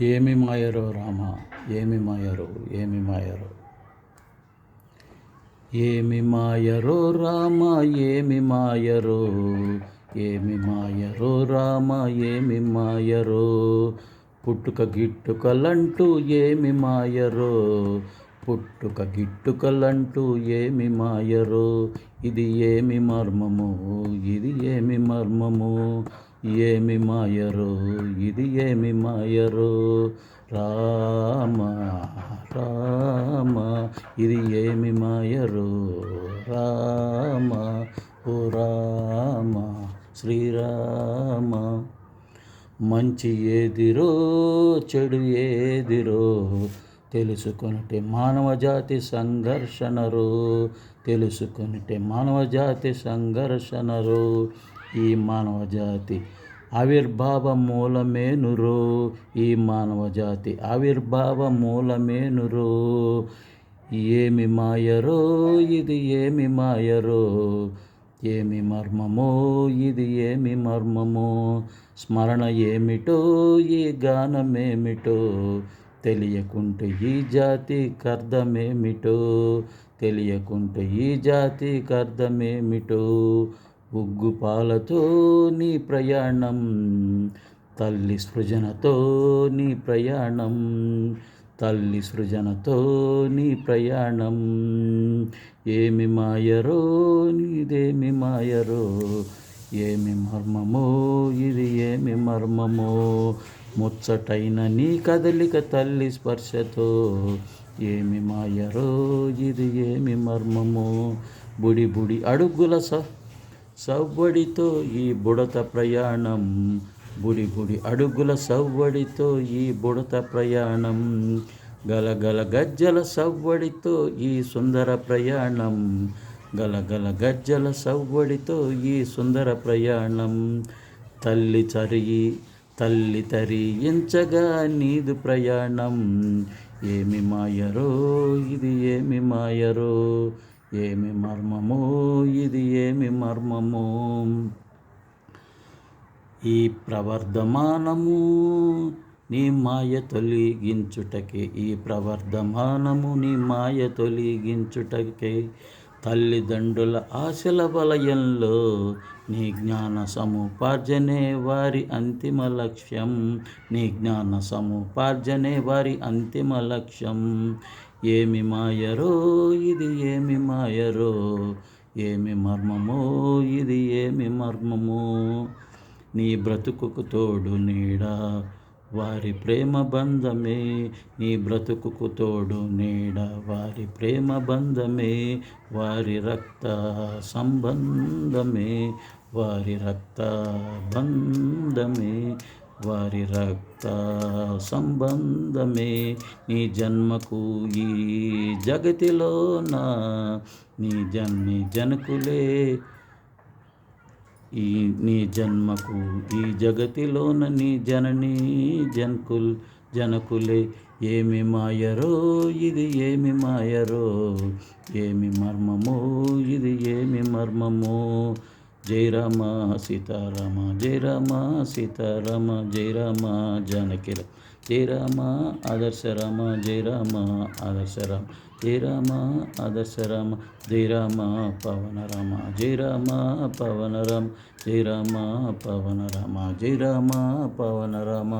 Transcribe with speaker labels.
Speaker 1: ఏమి మాయరో రామ ఏమి మాయరో ఏమి మాయరో. ఏమి మాయరో రామ ఏమి మాయరో ఏమి మాయరో రామ ఏమి మాయరో. పుట్టుక గిట్టుకలంటూ ఏమి మాయరో పుట్టుక గిట్టుకలంటూ ఏమి మాయరో. ఇది ఏమి మర్మము ఇది ఏమి మర్మము. ఏమి మాయరో ఇది ఏమి మాయరో? రామ రామ ఇది ఏమి మాయరో? రామ ఓ రామ శ్రీరామ. మంచి ఏదిరో చెడు ఏదిరో తెలుసుకొనిటే మానవజాతి సంఘర్షణరు తెలుసుకొనిటే మానవజాతి సంఘర్షణరు. ఈ మానవజాతి. ఆవిర్భావ మూలమేనురో? ఈ మానవజాతి ఆవిర్భావ మూలమేనురో? ఏమి మాయరో? ఇది ఏమి మాయరో? ఏమి మర్మమో? ఇది ఏమి మర్మమో? స్మరణ ఏమిటో? ఈ గానమేమిటో? తెలియకుంటే ఈ జాతి కర్ధమేమిటో తెలియకుంటే ఈ జాతి కర్ధమేమిటో ఉగ్గు పాలతో నీ ప్రయాణం తల్లి సృజనతో నీ ప్రయాణం తల్లి సృజనతో నీ ప్రయాణం. ఏమి మాయరో నీదేమి మాయరో? ఏమి మర్మమో ఇది ఏమి మర్మమో? ముచ్చటైన నీ కదలిక తల్లి స్పర్శతో ఏమి మాయరో ఇది ఏమి మర్మమో? బుడి బుడి అడుగుల స సవ్వడితో ఈ బుడత ప్రయాణం. బుడి బుడి అడుగుల సవ్వడితో ఈ బుడత ప్రయాణం. గలగల గజ్జల సవ్వడితో ఈ సుందర ప్రయాణం. గలగల గజ్జల సవ్వడితో ఈ సుందర ప్రయాణం. తల్లి తరిగి తల్లి తరించగా నీదు ప్రయాణం. ఏమి మాయరో ఇది ఏమి మాయరో. ఏమి మర్మమో? ఇది ఏమి మర్మమో? ఈ ప్రవర్ధమానము నీ మాయ తొలగించుటకే ఈ ప్రవర్ధమానము నీ మాయ తొలగించుటకే. తల్లిదండ్రుల ఆశల వలయంలో నీ జ్ఞాన సముపార్జనే వారి అంతిమ లక్ష్యం. నీ జ్ఞాన సముపార్జనే వారి అంతిమ లక్ష్యం. ఏమి మాయరో ఇది ఏమి మాయరో? ఏమి మర్మమో ఇది ఏమి మర్మమో? నీ బ్రతుకుకు తోడు నీడా వారి ప్రేమ బంధమే. నీ బ్రతుకుకు తోడు నీడ వారి ప్రేమ బంధమే. వారి రక్త సంబంధమే వారి రక్త బంధమే. వారి రక్త సంబంధమే నీ జన్మకు ఈ జగతిలోన? నీ జన్ని జనకులే ఈ నీ జన్మకు ఈ జగతిలోన నీ జనని జనకుల్ జనకులే. ఏమి మాయరో ఇది ఏమి మాయరో? ఏమి మర్మమో ఇది ఏమి మర్మమో? జయ రామ సీతారామ జయ రామ సీతారామ జయ రామ జానకి జయ రామ ఆదర్శ రామ జయ రామ ఆదర్శ రామ జయ రామ ఆదర్శ రామ జయ రామ పవన రామ జయ రామ పవన రామ జయ రామ పవన రామ జయ రామ పవన రామ